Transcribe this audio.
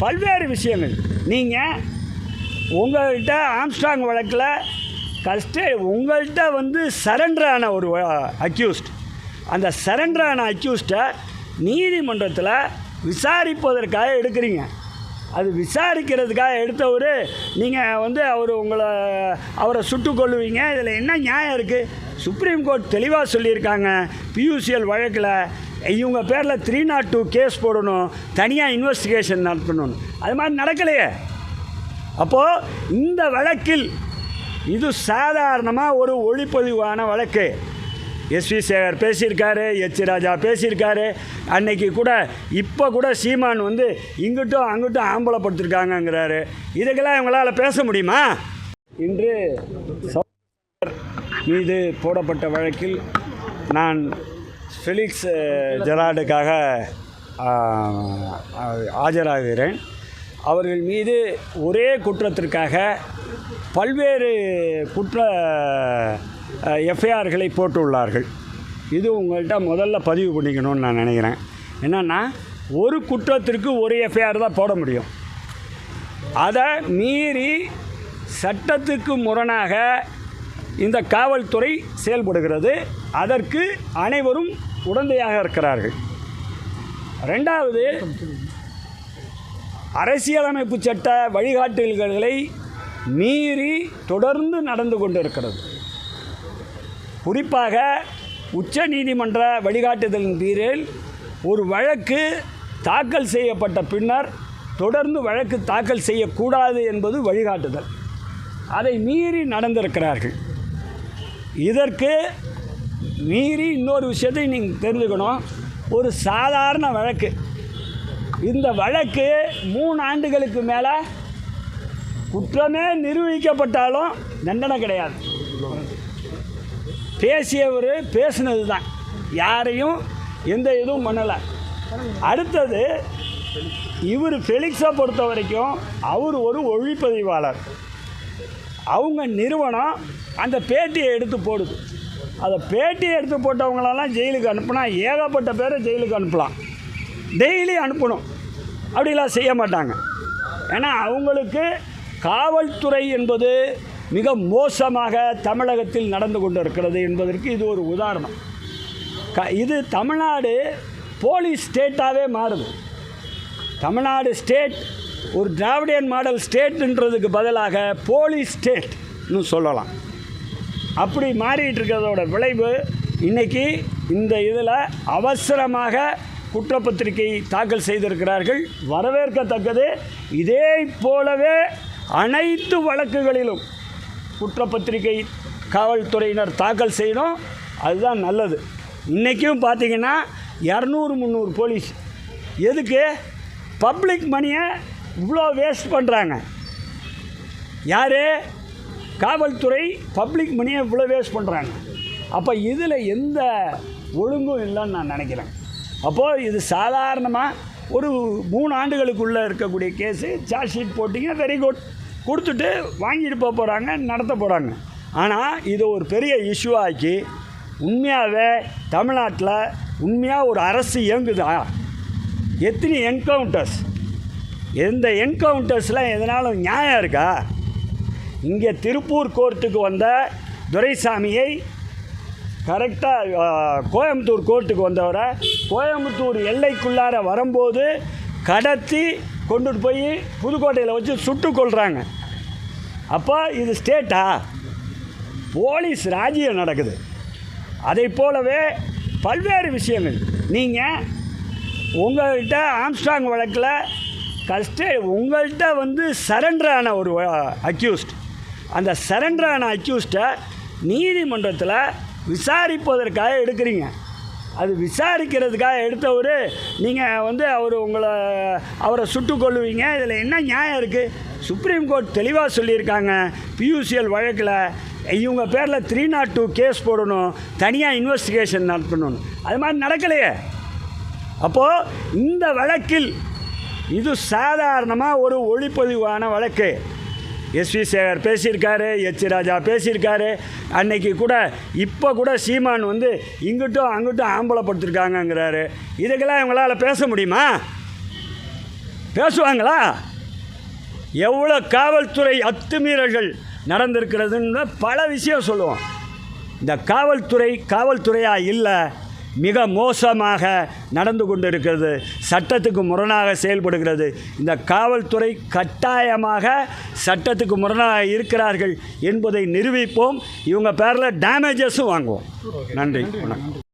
பல்வேறு விஷயங்கள். நீங்கள் உங்கள்கிட்ட ஆம்ஸ்டாங் வழக்கில் கஸ்டே உங்கள்கிட்ட வந்து சரண்டரான ஒரு அக்யூஸ்ட் அந்த சரண்டரான அக்யூஸ்டை நீதிமன்றத்தில் விசாரிப்பதற்காக எடுக்கிறீங்க. அது விசாரிக்கிறதுக்காக எடுத்தவர் நீங்கள் வந்து அவர் உங்களை அவரை சுட்டு கொள்ளுவீங்க இதில் என்ன நியாயம் இருக்குது சுப்ரீம் கோர்ட் தெளிவாக சொல்லியிருக்காங்க. பியூசிஎல் வழக்கில் இவங்க பேரில் த்ரீ நாட் டூ கேஸ் போடணும். தனியாக இன்வெஸ்டிகேஷன் நடத்தணும். அது மாதிரி நடக்கலையே. அப்போது இந்த வழக்கில் இது சாதாரணமாக ஒரு ஒளிப்பதிவான வழக்கு. எஸ்வி சேகர் பேசியிருக்காரு எச் ராஜா பேசியிருக்காரு. அன்னைக்கு கூட இப்போ கூட சீமான் வந்து இங்கிட்டும் அங்கிட்டும் ஆம்பளப்படுத்திருக்காங்கங்கிறாரு இதுக்கெல்லாம் இவங்களால் பேச முடியுமா? இன்று மீது போடப்பட்ட வழக்கில் நான் ஃபெலிக்ஸ் ஜெராடுக்காக uh, uh, uh, ஆஜராகிறேன். அவர்கள் மீது ஒரே குற்றத்திற்காக பல்வேறு குற்ற எஃப்ஐஆர்களை போட்டுள்ளார்கள். இது உங்கள்கிட்ட முதல்ல பதிவு பண்ணிக்கணும்னு நான் நினைக்கிறேன். என்னென்னா ஒரு குற்றத்திற்கு ஒரு எஃப்ஐஆர் தான் போட முடியும். அதை மீறி சட்டத்துக்கு முரணாக இந்த காவல்துறை செயல்படுகிறது. அதற்கு அனைவரும் உடந்தையாக இருக்கிறார்கள். ரெண்டாவது அரசியலமைப்பு சட்ட வழிகாட்டுதல்களை மீறி தொடர்ந்து நடந்து கொண்டிருக்கிறது. குறிப்பாக உச்ச நீதிமன்ற வழிகாட்டுதலின் பேரில் ஒரு வழக்கு தாக்கல் செய்யப்பட்ட பின்னர் தொடர்ந்து வழக்கு தாக்கல் செய்யக்கூடாது என்பது வழிகாட்டுதல். அதை மீறி நடந்திருக்கிறார்கள். இதற்கு மீறி இன்னொரு விஷயத்தையும் நீங்கள் தெரிஞ்சுக்கணும். ஒரு சாதாரண வழக்கு. இந்த வழக்கு மூணு ஆண்டுகளுக்கு மேலே குற்றமே நிரூபிக்கப்பட்டாலும் தண்டனை கிடையாது. பேசியவர் பேசினது தான் யாரையும் எந்த இதுவும் பண்ணலை. அடுத்தது இவர் ஃபெலிக்ஸை பொறுத்த வரைக்கும் அவர் ஒரு ஒளிப்பதிவாளர் அவங்க நிறுவனம் அந்த பேட்டியை எடுத்து போடுது. அதை பேட்டியை எடுத்து போட்டவங்களெல்லாம் ஜெயிலுக்கு அனுப்புனா ஏகப்பட்ட பேரை ஜெயிலுக்கு அனுப்பலாம். டெய்லி அனுப்பணும். அப்படிலாம் செய்ய மாட்டாங்க. ஏன்னா அவங்களுக்கு காவல்துறை என்பது மிக மோசமாக தமிழகத்தில் நடந்து கொண்டு இருக்கிறது என்பதற்கு இது ஒரு உதாரணம். க இது தமிழ்நாடு போலீஸ் ஸ்டேட்டாகவே மாறுது. தமிழ்நாடு ஸ்டேட் ஒரு திராவிடியன் மாடல் ஸ்டேட்டுன்றதுக்கு பதிலாக போலீஸ் ஸ்டேட்னு சொல்லலாம். அப்படி மாறிட்டு இருக்கிறதோட விளைவு இன்றைக்கி இந்த இதில் அவசரமாக குற்றப்பத்திரிகை தாக்கல் செய்திருக்கிறார்கள். வரவேற்கத்தக்கது. இதே போலவே அனைத்து வழக்குகளிலும் குற்றப்பத்திரிகை காவல்துறையினர் தாக்கல் செய்யணும். அதுதான் நல்லது. இன்றைக்கும் பார்த்திங்கன்னா இரநூறு முந்நூறு போலீஸ். எதுக்கு? பப்ளிக் மணியை இவ்வளோ வேஸ்ட் பண்ணுறாங்க யார்? காவல்துறை பப்ளிக் மணியை இவ்வளோ வேஸ்ட் பண்ணுறாங்க அப்போ இதில் எந்த ஒழுங்கும் இல்லைன்னு நான் நினைக்கிறேன். அப்போது இது சாதாரணமாக ஒரு மூணு ஆண்டுகளுக்குள்ளே இருக்கக்கூடிய கேஸு சார்ஜ் ஷீட் போட்டிங்க வெரி குட் கொடுத்துட்டு வாங்கிட்டு போக போகிறாங்க நடத்த போகிறாங்க ஆனால் இதை ஒரு பெரிய இஷ்யூவாக்கி உண்மையாகவே தமிழ்நாட்டில் உண்மையாக ஒரு அரசு இயங்குதா? எத்தனை என்கவுண்டர்ஸ் எந்த என்கவுண்டர்ஸ்லாம் எதனாலும் நியாயம் இருக்கா? இங்கே திருப்பூர் கோர்ட்டுக்கு வந்த துரைசாமியை கரெக்டாக கோயம்புத்தூர் கோர்ட்டுக்கு வந்தவரை கோயம்புத்தூர் எல்லைக்குள்ளார வரும்போது கடத்தி கொண்டுட்டு போய் புதுக்கோட்டையில் வச்சு சுட்டு கொள்கிறாங்க அப்போ இது ஸ்டேட்டா? போலீஸ் ராஜ்யம் நடக்குது. அதை போலவே பல்வேறு விஷயங்கள். நீங்கள் உங்கள்கிட்ட ஆம்ஸ்டாங் வழக்கில் கஸ்டே உங்கள்கிட்ட வந்து சரண்டரான ஒரு அக்யூஸ்ட் அந்த சரண்டரான அக்யூஸ்டை நீதிமன்றத்தில் விசாரிப்பதற்காக எடுக்கிறீங்க. அது விசாரிக்கிறதுக்காக எடுத்தவர் நீங்கள் வந்து அவர் உங்களை அவரை சுட்டு கொள்ளுவீங்க இதில் என்ன நியாயம் இருக்குது சுப்ரீம் கோர்ட் தெளிவாக சொல்லியிருக்காங்க. பியூசிஎல் வழக்கில் இவங்க பேரில் த்ரீ நாட் டூ கேஸ் போடணும். தனியாக இன்வெஸ்டிகேஷன் நடத்தணும். அது மாதிரி நடக்கலையே. அப்போது இந்த வழக்கில் இது சாதாரணமாக ஒரு ஒளிப்பதிவான வழக்கு. எஸ்வி சேகர் பேசியிருக்காரு எச் ராஜா பேசியிருக்காரு. அன்னைக்கு கூட இப்போ கூட சீமான் வந்து இங்கிட்டும் அங்கிட்டும் ஆம்பளப்படுத்திருக்காங்கங்கிறாரு இதுக்கெல்லாம் இவங்களால் பேச முடியுமா? பேசுவாங்களா? எவ்வளோ காவல்துறை அத்துமீறல்கள் நடந்திருக்கிறதுன்னு பல விஷயம் சொல்லுவோம். இந்த காவல்துறை காவல்துறையாக இல்லை மிக மோசமாக நடந்து கொண்டிருக்கிறது. சட்டத்துக்கு முரணாக செயல்படுகிறது. இந்த காவல்துறை கட்டாயமாக சட்டத்துக்கு முரணாக இருக்கிறார்கள் என்பதை நிரூபிப்போம். இவங்க பேரில் டேமேஜஸும் வாங்குவோம். நன்றி. வணக்கம்.